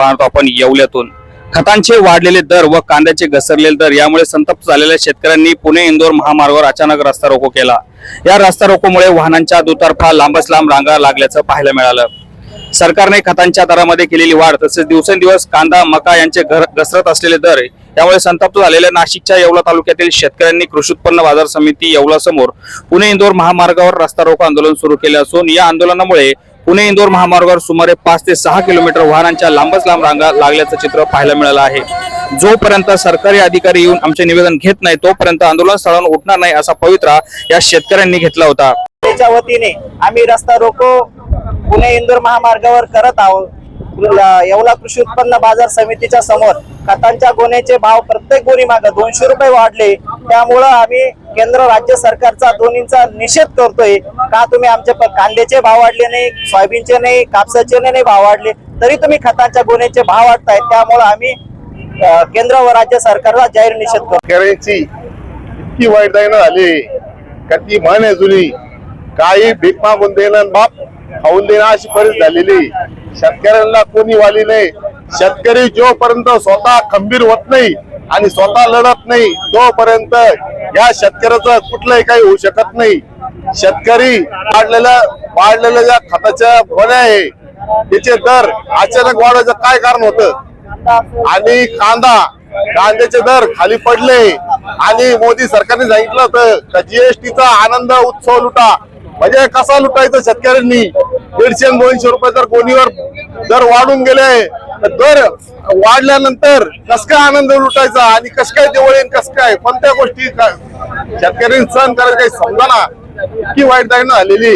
पाहतो आपण येवल्यातून. खतांचे वाढलेले दर व कांद्याचे घसरलेले दर यामुळे संतप्त झालेल्या शेतकऱ्यांनी पुणे इंदोर महामार्गावर अचानक रस्ता रोको केला. या रस्ता रोकोमुळे वाहनांच्या दुतर्फा लांबच लांब रांगा लागल्याचं पाहायला मिळालं. सरकारने खतांच्या दरामध्ये केलेली वाढ तसेच दिवसेंदिवस कांदा मका यांचे घर घसरत असलेले दर यामुळे संतप्त झालेल्या नाशिकच्या येवला तालुक्यातील शेतकऱ्यांनी कृषी उत्पन्न बाजार समिती येवला समोर पुणे इंदोर महामार्गावर रस्ता रोको आंदोलन सुरू केले असून या आंदोलनामुळे पुणे इंदोर महामार्गावर सुमारे पाच ते सहा किलोमीटर वाहनांच्या लांबच लांब रांगा लागल्याचं चित्र पाहायला मिळालं आहे. जोपर्यंत सरकारी अधिकारी येऊन आमचे निवेदन घेत नाही तोपर्यंत आंदोलन स्थळावर उठणार नाही असा पवित्रा या शेतकऱ्यांनी घेतला होता. त्याच्या वतीने आम्ही रस्ता रोको पुणे इंदोर महामार्गावर करत आहोत. येवला कृषी उत्पन्न बाजार समितीच्या समोर खतांच्या गोण्याचे भाव प्रत्येक गोणी मागे दोनशे रुपये वाढले. त्यामुळं आम्ही केंद्र राज्य सरकारचा दोन्हीचा निषेध करतोय. का तुम्ही आमचे कांद्याचे भाव वाढले नाही सोयाबीनचे नाही कापसाचे नाही भाव वाढले तरी तुम्ही खतांच्या गोण्याचे भाव वाढतायत त्यामुळं आम्ही केंद्र व राज्य सरकारला जाहीर निषेध करतो इतकी वाईट जाईन झाली. का ती म्हण आहे जुनी काही भीक मागून देणार बाप खाऊन देणार अशी परिस्थिती झालेली. शेतकऱ्यांना कोणी वाली नाही. शेतकरी जोपर्यंत स्वतः खंबीर होत नाही आणि स्वतः लढत नाही तोपर्यंत या शेतकऱ्याचं कुठलंही काही होऊ शकत नाही. शेतकरी वाढलेल्या वाढलेल्या ज्या खताच्या गोण्या आहे त्याचे दर अचानक वाढायचं काय कारण होतं? आणि कांदा कांद्याचे दर खाली पडले. आणि मोदी सरकारने सांगितलं होतं का जीएसटीचा आनंद उत्सव लुटा. म्हणजे कसा लुटायचा शेतकऱ्यांनी? दीडशे दोनशे रुपये जर कोणीवर दर वाढून गेले तर दर वाढल्यानंतर कस काय आनंद लुटायचा आणि कस काय दिवाळी कस काय? कोणत्या गोष्टी शेतकऱ्यांनी सहन करायला काही समजा ना की वाईट जाणं आलेली